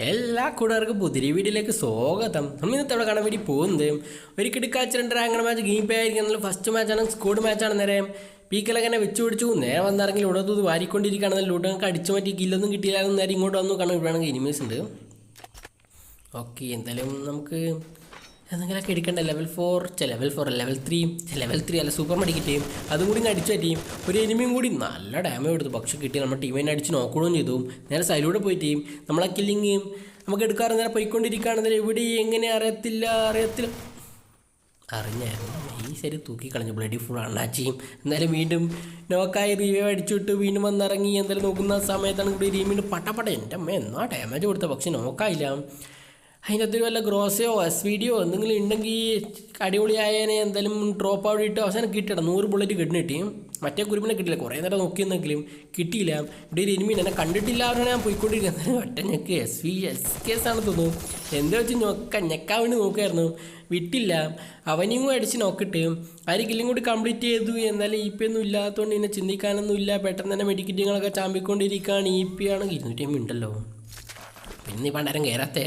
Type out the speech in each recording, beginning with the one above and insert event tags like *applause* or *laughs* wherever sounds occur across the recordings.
എല്ലാ കൂട്ടുകാർക്കും പുതിരി വീഡിയോയിലേക്ക് സ്വാഗതം. നമ്മൾ ഇന്നത്തെ അവിടെ കാണാൻ വേണ്ടി പോകുന്നത്? ഒരു കിടക്കാച്ച് രണ്ട് റാങ്ക് മാച്ച് ഗെയിം പേ ആയിരിക്കും. ഫസ്റ്റ് മാച്ചാണ് സ്കോഡ് മാച്ചാണ് നേരം. പീക്കലങ്ങനെ വെച്ച് പിടിച്ചു. നേരെ വന്നിറങ്ങി തൂത് വാരിക്കൊണ്ടിരിക്കുകയാണെന്ന് ലൂട്ടങ്ങൾക്ക് അടിച്ചു മാറ്റി. കില്ലൊന്നും കിട്ടിയില്ലായിരുന്നു നേരെ ഇങ്ങോട്ട് വന്നു. കാണാൻ ഇവിടെയാണെങ്കിൽ ഇനിമേഴ്സ് ഉണ്ട്. ഓക്കെ എന്തായാലും നമുക്ക് എന്തെങ്കിലുമൊക്കെ എടുക്കേണ്ട level four level four level ത്രീയും ലെവൽ ത്രീ അല്ല സൂപ്പർ മെഡിക്കറ്റെയും അതും കൂടി അടിച്ചു പറ്റിയും. ഒരു എനിമിയും കൂടി നല്ല ഡാമേജ് കൊടുത്തു. പക്ഷെ കിട്ടി നമ്മുടെ ടീമിനെ അടിച്ച് നോക്കുകയും ചെയ്തു. നേരെ സൈഡിലൂടെ പോയിട്ടേയും നമ്മളെ കില്ലിങ് നമുക്ക് എടുക്കാറ് നേരെ പോയിക്കൊണ്ടിരിക്കുകയാണെന്നേരം എവിടെ എങ്ങനെ അറിയത്തില്ല അറിയത്തില്ല. അറിഞ്ഞായിരുന്നു ഈ ശരി തൂക്കി കളഞ്ഞു ബ്ലഡി ഫുൾ അണ്ണാച്ചിയും എന്നാലും വീണ്ടും നോക്കായി റിവൈവ് അടിച്ചുവിട്ട് വീണ്ടും വന്നിറങ്ങി. എന്തായാലും നോക്കുന്ന സമയത്താണ് കൂടി വീണ്ടും പട്ടപ്പട എന്റെ അമ്മ എന്നാ ഡാമേജ് കൊടുത്ത? പക്ഷെ നോക്കായില്ല. അതിന്റെ അകത്തൊരു വല്ല ഗ്രോസയോ എസ് വീഡിയോ എന്തെങ്കിലും ഉണ്ടെങ്കിൽ അടിപൊളിയായതിനെ എന്തായാലും ഡ്രോപ്പ് ഔട്ട് ഇട്ട് അവസാനം കിട്ടിയിട. നൂറ് ബുള്ളറ്റ് കിട്ടുന്ന കിട്ടി. മറ്റേ കുരുപ്പിനെ കിട്ടില്ല കുറേ നേരം നോക്കിയെന്നെങ്കിലും കിട്ടിയില്ല. ഇവിടെ ഒരു എനിമീൻ എന്നെ കണ്ടിട്ടില്ല അവരാണ് ഞാൻ പോയിക്കൊണ്ടിരിക്കുന്നത് *laughs* ഒറ്റ ഞെക്ക്. എസ് വി എസ് കേസ് ആണ് തോന്നുന്നു. എന്താ വെച്ച് ഞൊക്ക ഞെക്കാൻ വേണ്ടി നോക്കായിരുന്നു. വിട്ടില്ല. അവനെയും കൂടി അടിച്ച് നോക്കിട്ട്. ആര് കില്ലും കൂടി കംപ്ലീറ്റ് ചെയ്തു. എന്നാലും ഇ പി ഒന്നും ഇല്ലാത്തതുകൊണ്ട് ഇന്നെ ചിന്തിക്കാനൊന്നും ഇല്ല. പെട്ടെന്ന് തന്നെ മെഡിക്കറ്റുകളൊക്കെ ചാമ്പിക്കൊണ്ടിരിക്കുകയാണ് ഇ പി ആണെങ്കിൽ ഇരുന്നൂറ്റി ഉണ്ടല്ലോ. പിന്നെ ഈ പണ്ടാരം കയറാത്തേ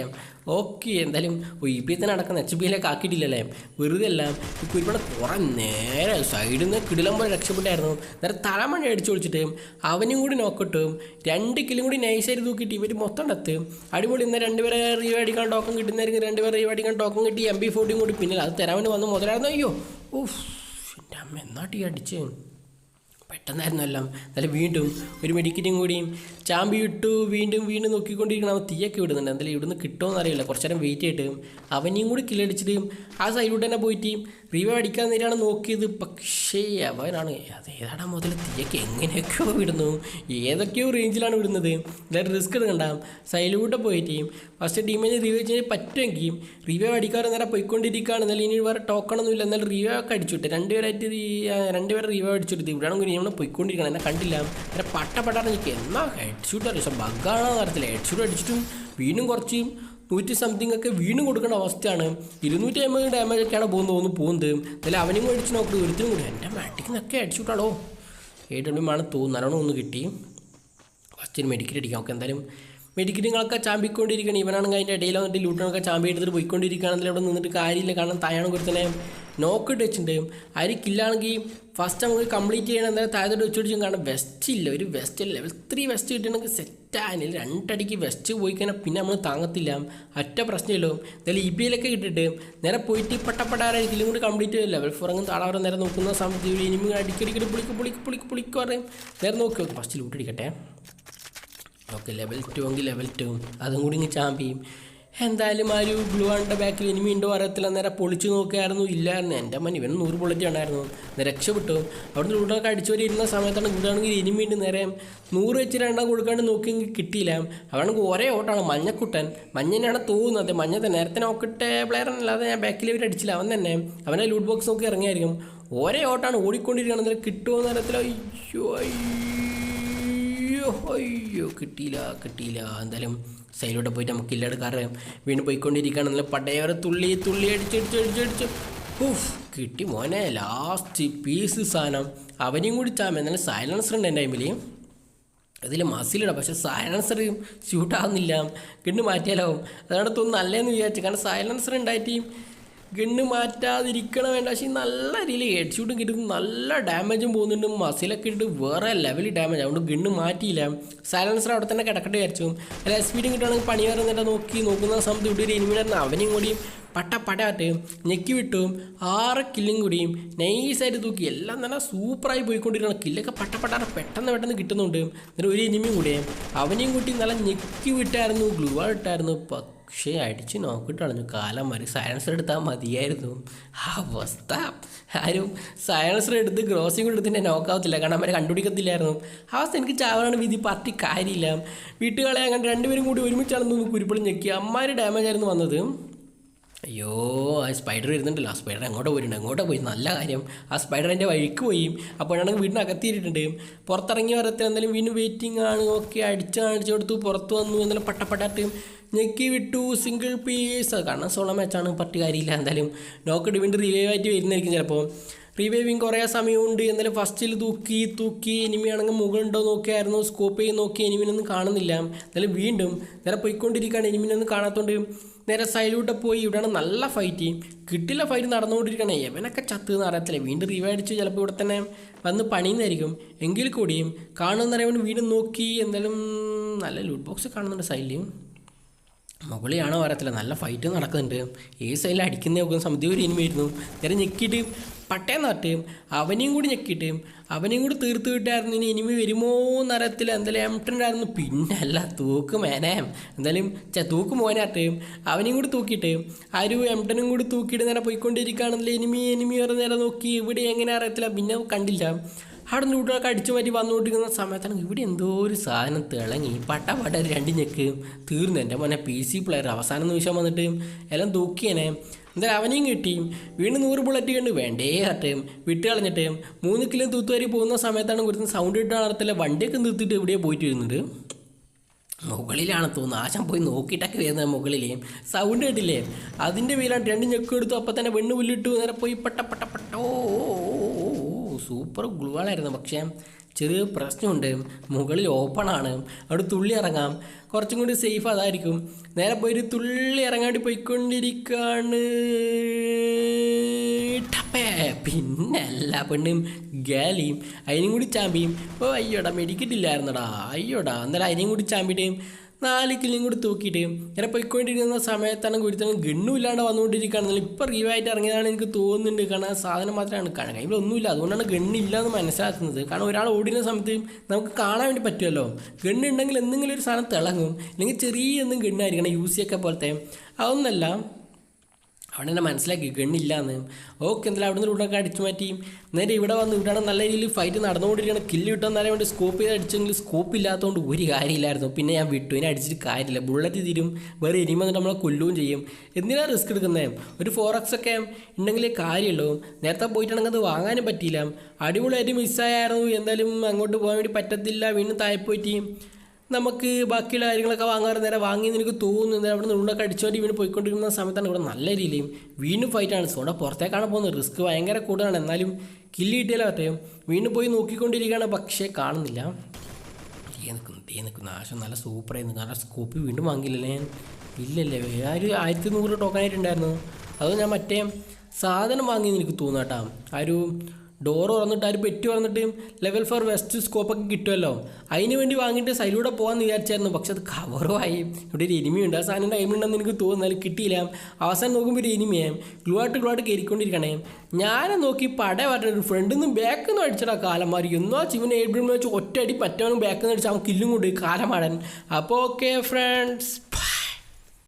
ഓക്കെ എന്തായാലും ഇ പി തന്നെ നടക്കുന്ന എച്ച് ബിയിലേക്ക് ആക്കിയിട്ടില്ലല്ലേ? വെറുതെ എല്ലാം ഇപ്പോൾ ഇവിടെ കുറേ നേരെ സൈഡിൽ നിന്ന് കിടിലം പോലെ രക്ഷപ്പെട്ടായിരുന്നു. നേരെ തലമണി അടിച്ചു വിളിച്ചിട്ട് അവനും കൂടി നോക്കട്ടും രണ്ട് കിലും കൂടി നൈസായി തൂക്കിയിട്ട് ഇവർ മൊത്തം ഉണ്ടത്ത് അടിപൊളി ഇന്ന് രണ്ടുപേരെ റീവ് അടിക്കാൻ ടോക്കൺ കിട്ടുന്നതായിരിക്കും. രണ്ടുപേരെ റീവ് അടിക്കാൻ ടോക്കൺ കിട്ടി. എം ബി ഫോർട്ടിയും കൂടി പിന്നിൽ. അത് തരാൻ വേണ്ടി വന്ന്. മുതലായിരുന്നു. അയ്യോ ഓഫ് എന്റെ അമ്മ എന്നാട്ടി അടിച്ച്? പെട്ടെന്നായിരുന്നു എല്ലാം എന്നാലും വീണ്ടും ഒരു മെഡിക്കറ്റും കൂടിയും ചാമ്പി ഇട്ടു വീണ്ടും വീണ്ടും നോക്കിക്കൊണ്ടിരിക്കണം. അവൻ തീയൊക്കെ വിടുന്നുണ്ട് എന്തായാലും ഇവിടുന്ന് കിട്ടുമോ അറിയില്ല. കുറച്ച് നേരം വെയിറ്റ് ചെയ്തിട്ട് അവനെയും കൂടി കില്ലടിച്ചിട്ട് ആ സൈഡിലൂടെ തന്നെ പോയിട്ട് റീവ അടിക്കാൻ നേരെയാണ് നോക്കിയത്. പക്ഷേ അവനാണ് അത് ഏതാടാ മുതൽ തീയൊക്കെ എങ്ങനെയൊക്കെയോ വിടുന്നു ഏതൊക്കെയോ റേഞ്ചിലാണ് വിടുന്നത് എന്തായാലും റിസ്ക് എടുക്കണ്ട. സൈഡിലൂടെ പോയിട്ട് ഫസ്റ്റ് ടീമിനെ റിവ്യൂ ചെയ്യാൻ പറ്റുമെങ്കിൽ റിവ്യൂ അടിക്കാറ് നേരെ പോയിക്കൊണ്ടിരിക്കുകയാണ്. എന്നാലും ഇനി വേറെ ടോക്കണൊന്നുമില്ല എന്നാലും റിവ്യൂ ഒക്കെ അടിച്ചിട്ട് രണ്ടുപേരായിട്ട് രണ്ടുപേരെ റിവ്യൂ അടിച്ചിട്ട് ഇവിടെയാണെങ്കിൽ നമ്മൾ പോയിക്കൊണ്ടിരിക്കണം എന്നെ കണ്ടില്ല. എന്നെ പട്ടപ്പെട്ടാണ് എനിക്ക്. എന്നാ ഹെഡ് ഷൂട്ട് പക്ഷെ ബഗ്ഗാണോ അറിയത്തില്ല ഹെഡ് ഷൂട്ട് അടിച്ചിട്ടും വീണ്ടും കുറച്ച് നൂറ്റി സംതിങ് ഒക്കെ വീണ്ടും കൊടുക്കേണ്ട അവസ്ഥയാണ്. ഇരുന്നൂറ്റി അമ്പത് ഡാമേജ് ഒക്കെയാണ് പോകുന്നത് തോന്നുന്നു പോകുന്നത്. എന്നാലും അവനും കൂടി അടിച്ച് നോക്കി. ഒരുത്തിനും കൂടി. എന്റെ മാറ്റിക്കുന്നൊക്കെ ഹെഡ് ഷൂട്ടാണോ എ ഡബ്ല്യു ആണ് തോന്നുന്നു. നല്ലോണം ഒന്ന് കിട്ടി. ഫസ്റ്റ് മെഡിക്കറ്റ് അടിക്കാം. ഓക്കെ എന്തായാലും മെഡിക്കറ്റുകളൊക്കെ ചാമ്പിക്കൊണ്ടിരിക്കുകയാണ്. ഇവനാണെങ്കിൽ അതിന്റെ ഇടയിൽ വന്നിട്ട് ലൂട്ടണൊക്കെ ചാമ്പി എടുത്തിട്ട് പോയിക്കൊണ്ടിരിക്കുകയാണെങ്കിൽ അവിടെ നിന്നിട്ട് കാര്യമില്ല. കാരണം തായാണ് കൊടുത്തനെ നോക്ക് ഇട്ട് അരി കില്ലാണെങ്കിൽ ഫസ്റ്റ് നമുക്ക് കംപ്ലീറ്റ് ചെയ്യണം എന്തായാലും താഴത്തോട്ട് വെച്ച് പിടിച്ചും കാരണം വെസ്റ്റ് ഇല്ല ഒരു വെസ്റ്റ് ലെവൽ ത്രീ വെസ്റ്റ് കിട്ടണമെങ്കിൽ സെറ്റാനില്ല രണ്ടടിക്ക് വെസ്റ്റ് പോയി കഴിഞ്ഞാൽ പിന്നെ നമ്മൾ താങ്ങത്തില്ല. ഒറ്റ പ്രശ്നമില്ലോ. എന്തായാലും ഇ പി എല്ലൊക്കെ നേരെ പോയിട്ട് പട്ടപ്പെടാറായിരിക്കും കൂടി കംപ്ലീറ്റ് ചെയ്യില്ല ലെവൽ ഫോർ അങ്ങ് താഴെ നേരെ നോക്കുന്ന സമയത്ത് ഇനിമി അടിക്കടിക്കടി പുളിക്ക് പുളിക്ക് പുളിക്ക് പുളിക്ക് പറയും. നേരെ നോക്കി ഫസ്റ്റ് ലൂട്ട് അടിക്കട്ടെ ഓക്കെ ലെവൽ ടു എങ്കിൽ ലെവൽ ടു അതും കൂടി ഇങ്ങ് ചാമ്പിയും എന്തായാലും ആ ഒരു ഗ്ലൂ ആണിന്റെ ബാക്കിൽ ഇനി വീണ്ടും അറിയത്തില്ല. നേരെ പൊളിച്ചു നോക്കുകയായിരുന്നു. ഇല്ലായിരുന്നു. എന്റെ മനി ഇവൻ നൂറ് ബുള്ളറ്റ് ഉണ്ടായിരുന്നു രക്ഷപ്പെട്ടു. അവിടുന്ന് ലൂട്ടൊക്കെ അടിച്ചു വരെ ഇരുന്ന സമയത്താണ് ഇവിടെയാണെങ്കിൽ ഇനി വീണ്ടും നേരെ നൂറ് വെച്ച് രണ്ടാം കൊടുക്കാണ്ട് നോക്കിയെങ്കിൽ കിട്ടിയില്ല. അവണെങ്കിൽ ഒരേ ഓട്ടാണ് മഞ്ഞക്കുട്ടൻ. മഞ്ഞനാണ് തോന്നുന്നത്. മഞ്ഞ തന്നെ. നേരത്തെ നോക്കിട്ടെ പ്ലെയർ അല്ലാതെ ഞാൻ ബാക്കിൽ ഇവർ അടിച്ചില്ല. അവൻ തന്നെ. അവനെ ലൂട്ട് ബോക്സ് നോക്കി ഇറങ്ങിയായിരിക്കും. ഒരേ ഓട്ടാണ് ഓടിക്കൊണ്ടിരിക്കുകയാണ് കിട്ടുമോ എന്ന് അയ്യോ അയ്യോ. അയ്യോ അയ്യോ കിട്ടിയില്ല കിട്ടിയില്ല. എന്തായാലും സൈഡിലോട്ട് പോയിട്ട് നമുക്ക് ഇല്ലെടുക്കാറ് വീണ്ടും നല്ല പടയവരെ തുള്ളി തുള്ളി അടിച്ചടിച്ച് അടിച്ചടിച്ച് ഉഫ് കിട്ടി മോനെ. ലാസ്റ്റ് പീസ് സാധനം. അവനെയും കൂടി ചാമ. എന്നാലും സൈലൻസർ ഉണ്ട് എന്റെ ടൈമിൽ അതിൽ മസിലിടാം പക്ഷെ സൈലൻസർ ഷൂട്ടാകുന്നില്ല ഗണ്ണ് മാറ്റിയാലാവും അതാണ് തോന്നുന്നു നല്ലതെന്ന് വിചാരിച്ചു. കാരണം സൈലൻസർ ഉണ്ടായിട്ട് ഗണ്ണ് മാറ്റാതിരിക്കണം വേണ്ട. പക്ഷേ നല്ല രീതിയിൽ ഹെഡ് ഷൂട്ടും കിട്ടും നല്ല ഡാമേജും പോകുന്നുണ്ട്. മസിലൊക്കെ ഇട്ട് വേറെ ലെവലിൽ ഡാമേജ് അതുകൊണ്ട് ഗണ്ണ് മാറ്റിയില്ല. സൈലൻസർ അവിടെ തന്നെ കിടക്കട്ടെ വിചാരിച്ചു. അല്ല സ്പീഡും കിട്ടുകയാണെങ്കിൽ പണി വരുന്നിട്ട് നോക്കി. നോക്കുന്ന സമയത്ത് ഇവിടെ ഒരു എനിമിനായിരുന്നു അവനെയും കൂടിയും പട്ട പടയാട്ട് ഞെക്കി വിട്ടും. ആറ് കില്ലും കൂടിയും നൈസായിട്ട് തൂക്കി. എല്ലാം തന്നെ സൂപ്പറായി പോയിക്കൊണ്ടിരിക്കണം കില്ലൊക്കെ പട്ട പട്ടാറ് പെട്ടെന്ന് പെട്ടെന്ന് കിട്ടുന്നുണ്ട്. എന്നിട്ട് ഒരു എനിമിയും കൂടെ. അവനെയും കൂട്ടി നല്ല ഞെക്കി വിട്ടായിരുന്നു. ഗ്ലൂ ഇട്ടായിരുന്നു. പക്ഷേ അടിച്ച് നോക്കിയിട്ട് കളഞ്ഞു കാലം വരെ സയൻസർ എടുത്താൽ മതിയായിരുന്നു. അവസ്ഥ. ആരും സയൻസർ എടുത്ത് ഗ്രോസിംഗ് കൂടെ എന്നെ നോക്കാവത്തില്ല കാരണം അവരെ കണ്ടുപിടിക്കത്തില്ലായിരുന്നു. അവസ്ഥ എനിക്ക് ചാവാനാണ് വിധി. പാർട്ടി കാര്യമില്ല. വീട്ടുകളെ അങ്ങനെ രണ്ടുപേരും കൂടി ഒരുമിച്ചാണെന്ന് കുരുപ്പിളി ഞെക്കി. അമ്മമാര് ഡാമേജ് ആയിരുന്നു വന്നത്. അയ്യോ ആ സ്പൈഡർ വരുന്നുണ്ടല്ലോ. ആ സ്പൈഡർ എങ്ങോട്ട് പോയിട്ടുണ്ട്. എങ്ങോട്ട് പോയി. നല്ല കാര്യം. ആ സ്പൈഡർ എന്റെ വഴിക്ക് പോയി. അപ്പോഴാണെങ്കിൽ വീടിന് അകത്തിയിട്ടുണ്ട് പുറത്തിറങ്ങി വരത്തിൽ എന്തായാലും വീണ്ടും വെയിറ്റിംഗ് ആണ്. ഓക്കെ അടിച്ച് കാണിച്ചു കൊടുത്തു. പുറത്ത് വന്നു. എന്നാലും പട്ടപ്പട്ടാട്ട് ഞെക്കി വിട്ടു. സിംഗിൾ പീസ് കാരണം സോളോ മാച്ചാണ് പറ്റി കാര്യമില്ല. എന്തായാലും നോക്കട്ട് വീണ്ടും റിവൈവ് ആയിട്ട് വരുന്നതായിരിക്കും ചിലപ്പോൾ റിവൈവിങ് കുറേ സമയമുണ്ട്. എന്നാലും ഫസ്റ്റിൽ തൂക്കി തൂക്കി. എനിമിയാണെങ്കിൽ മുകളുണ്ടോ നോക്കിയായിരുന്നു? സ്കോപ്പ് ചെയ്ത് നോക്കി. എനിമിനൊന്നും കാണുന്നില്ല. എന്നാലും വീണ്ടും നേരെ പോയിക്കൊണ്ടിരിക്കുകയാണ്. എനിമിനൊന്നും കാണാത്തോണ്ട് നേരെ സൈഡിലൂടെ പോയി. ഇവിടെയാണ് നല്ല ഫൈറ്റ് കിട്ടില്ല ഫൈറ്റ് നടന്നുകൊണ്ടിരിക്കണേ എവനൊക്കെ ചത്ത് എന്ന് അറിയത്തില്ല. വീണ്ടും റിവൈവ് അടിച്ച് ചിലപ്പോൾ ഇവിടെ തന്നെ വന്ന് പണിയുന്നതായിരിക്കും. എങ്കിൽ കൂടിയും കാണുന്നറിയാൻ വീണ്ടും നോക്കി. എന്തായാലും നല്ല ലൂട്ട് ബോക്സ് കാണുന്നുണ്ട് സൈഡിൽ മുകളിലാണോ അറിയത്തില്ല നല്ല ഫൈറ്റ് നടക്കുന്നുണ്ട്. ഈ സൈഡിൽ അടിക്കുന്ന നോക്കുന്ന സമിതി ഒരു ഇനിമ ആയിരുന്നു. നേരെ ഞെക്കിയിട്ട് പട്ടയം നട്ട് അവനെയും കൂടി ഞെക്കിയിട്ട് അവനെയും കൂടി തീർത്ത് വിട്ടായിരുന്നു. ഇനി ഇനിമ വരുമോ എന്നറിയത്തില്ല എന്തായാലും എംട്ടുണ്ടായിരുന്നു പിന്നെ അല്ല തൂക്ക് മേനെ. എന്തായാലും തൂക്ക് മോനാട്ടും അവനെയും കൂടി തൂക്കിയിട്ട് ആ ഒരു എംട്ടനും കൂടി തൂക്കിയിട്ട് നേരെ പോയിക്കൊണ്ടിരിക്കുകയാണെന്നില്ല. ഇനിമി ഇനിമി വേറെ നേരെ നോക്കി. ഇവിടെ എങ്ങനെ അറിയത്തില്ല. പിന്നെ കണ്ടില്ല. അവിടെ നിന്ന് ലൂട്ടൊക്കെ അടിച്ചു മാറ്റി വന്നുകൊണ്ടിരിക്കുന്ന സമയത്താണ് ഇവിടെ എന്തോ ഒരു സാധനം തിളങ്ങി. പട്ട പട്ട രണ്ട് ഞെക്ക് തീർന്നു. എന്റെ മോനെ പി സി പ്ലെയർ അവസാന നിമിഷം വന്നിട്ട് എല്ലാം തൂക്കിയനെ. എന്തായാലും അവനെയും കിട്ടി. വീണ്ടും നൂറ് ബുള്ളറ്റ് കണ്ട് വേണ്ടേ ഹട്ട് വിട്ട് കളഞ്ഞിട്ട് മൂന്ന് കിലോ തൂത്തുവാരി പോകുന്ന സമയത്താണ് കുറച്ച് സൗണ്ട് ഇട്ട് നടത്തില്ല വണ്ടിയൊക്കെ നിർത്തിയിട്ട് ഇവിടെ പോയിട്ട് വരുന്നുണ്ട് മുകളിലാണ് തോന്നുന്നു. ആശം പോയി നോക്കിയിട്ടൊക്കെ വരുന്നത് മുകളിലേ. സൗണ്ട് കേട്ടില്ലേ? അതിന്റെ പേരാണ് രണ്ട് ഞെക്ക് എടുത്തു. അപ്പം തന്നെ വെണ്ണ് പുല്ലിട്ടു നേരെ പോയി പട്ട പട്ട പട്ട. സൂപ്പർ ഗ്ലുവാളായിരുന്നു. പക്ഷേ ചെറിയ പ്രശ്നമുണ്ട്. മുകളിൽ ഓപ്പണാണ് അവിടെ തുള്ളി ഇറങ്ങാം. കുറച്ചും കൂടി സേഫ് അതായിരിക്കും. നേരെ പോയി തുള്ളി ഇറങ്ങാണ്ട് പോയിക്കൊണ്ടിരിക്കുകയാണ് ടപ്പേ. പിന്നെ എല്ലാ പെണ്ണും ഗാലിയും അതിനും കൂടി ചാമ്പിയും. ഓ അയ്യോടാ മെഡിക്കറ്റില്ലായിരുന്നടാ അയ്യോടാ എന്നാലും അതിനെയും കൂടി ചാമ്പിയിട്ട് നാല് കിലും കൂടി തൂക്കിയിട്ട്. ഇങ്ങനെ പോയിക്കൊണ്ടിരിക്കുന്ന സമയത്താണ് കുരുത്തനും ഗണ്ണും ഇല്ലാണ്ട് വന്നുകൊണ്ടിരിക്കുകയാണെന്നില്ല ഇപ്പോൾ റീവായിട്ട് ഇറങ്ങിയതാണ് എനിക്ക് തോന്നുന്നുണ്ട്. കാരണം സാധനം മാത്രമാണ്. കാണാൻ കയ്യിൽ ഒന്നുമില്ല. അതുകൊണ്ടാണ് ഗണ്ണില്ല എന്ന് മനസ്സിലാക്കുന്നത്. കാരണം ഒരാൾ ഓടുന്ന സമയത്ത് നമുക്ക് കാണാൻ വേണ്ടി പറ്റുമല്ലോ. ഗണ്ണുണ്ടെങ്കിൽ എന്തെങ്കിലും ഒരു സാധനം തിളങ്ങും. അല്ലെങ്കിൽ ചെറിയ എന്തും ഗണ്ണായിരിക്കണം. യൂസ് ചെയ്യൊക്കെ പോലത്തെ. അതൊന്നല്ല. അവിടെ തന്നെ മനസ്സിലാക്കി ഗണ്ണില്ല എന്ന് ഓക്കെ എന്തായാലും അവിടെ നിന്ന് ഇവിടെയൊക്കെ അടിച്ചു മാറ്റി. നേരെ ഇവിടെ വന്ന് ഇവിടെ നല്ല രീതിയിൽ ഫൈറ്റ് നടന്നുകൊണ്ടിരിക്കുകയാണ് കില്ല് കിട്ടാൻ വേണ്ടി സ്കോപ്പ് ചെയ്ത് അടിച്ചെങ്കിൽ സ്കോപ്പ് ഇല്ലാത്തതുകൊണ്ട് ഒരു കാര്യമില്ലായിരുന്നു. പിന്നെ ഞാൻ വിട്ടു. ഇനി അടിച്ചിട്ട് കാര്യമില്ല. ബുള്ളറ്റ് തീരും. വേറെ ഇനിയും വന്നിട്ട് നമ്മളെ കൊല്ലുകയും ചെയ്യും. എന്തിനാണ് റിസ്ക് എടുക്കുന്നത് ഒരു ഫോർ എക്സ് ഒക്കെ ഉണ്ടെങ്കിലേ കാര്യമുള്ളൂ. നേരത്തെ പോയിട്ടാണെങ്കിൽ അത് വാങ്ങാനും പറ്റിയില്ല. അടിപൊളിയായിട്ട് മിസ്സായിരുന്നു എന്തായാലും അങ്ങോട്ട് പോകാൻ വേണ്ടി പറ്റത്തില്ല. വീണ്ടും താഴെ പോയിട്ട്. നമുക്ക് ബാക്കിയുള്ള കാര്യങ്ങളൊക്കെ വാങ്ങാറ് നേരെ വാങ്ങിയെന്ന് എനിക്ക് തോന്നുന്നു. നേരെ അവിടെ നിന്ന് ഉണ്ടൊക്കെ അടിച്ചോട്ട് വീണ് പോയിക്കൊണ്ടിരിക്കുന്ന സമയത്താണ് ഇവിടെ നല്ല രീതിയിലും വീണ്ടും ഫൈറ്റാണ് സോടെ പുറത്തേക്കാണ് പോകുന്നത്. റിസ്ക് ഭയങ്കര കൂടുതലാണ്. എന്നാലും കില്ല് കിട്ടിയാലോ അത്രയും വീണ്ടും പോയി നോക്കിക്കൊണ്ടിരിക്കുകയാണ്. പക്ഷേ കാണുന്നില്ല. തീ നിൽക്കുന്നു തീ നിൽക്കുന്നു ആശം നല്ല സൂപ്പറായിരുന്നു കാരണം സ്കോപ്പ് വീണ്ടും വാങ്ങിയില്ലല്ലേ ഞാൻ? ഇല്ലല്ലേ. ഒരു ആയിരത്തി നൂറ് ടോക്കണായിട്ടുണ്ടായിരുന്നു അത് ഞാൻ മറ്റേ സാധനം വാങ്ങിയെന്ന് എനിക്ക് തോന്നുന്നു കേട്ടോ. ആ ഒരു ഡോർ തുറന്നിട്ട് ആര് പെറ്റ് തുറന്നിട്ട് ലെവൽ ഫോർ വെസ്റ്റ് സ്കോപ്പൊക്കെ കിട്ടുമല്ലോ അതിന് വേണ്ടി വാങ്ങിയിട്ട് സൈഡിലൂടെ പോകാമെന്ന് വിചാരിച്ചായിരുന്നു. പക്ഷെ അത് കവറുമായി ഇവിടെ ഒരു എനിമിയുണ്ട് ആ സാധനം ടൈമുണ്ടെന്ന് എനിക്ക് തോന്നുന്നാലും കിട്ടിയില്ല. അവസാനം നോക്കുമ്പോൾ ഒരു എനിമിയായും ഗ്ലൂ ആയിട്ട് കയറിക്കൊണ്ടിരിക്കണേ. ഞാനെ നോക്കി പട പറഞ്ഞ ഒരു ഫ്രണ്ടിൽ നിന്ന് ബാക്കിൽ നിന്ന് അടിച്ചടാ മാറി എന്നോ ചിവന് ഏബ്രിൽ വെച്ച് ഒറ്റ അടി പറ്റവനും ബാക്കിൽ നിന്ന് അടിച്ച് അവൻ കില്ലും കൊണ്ട് കാലമാടൻ. അപ്പോൾ ഓക്കെ ഫ്രണ്ട്സ്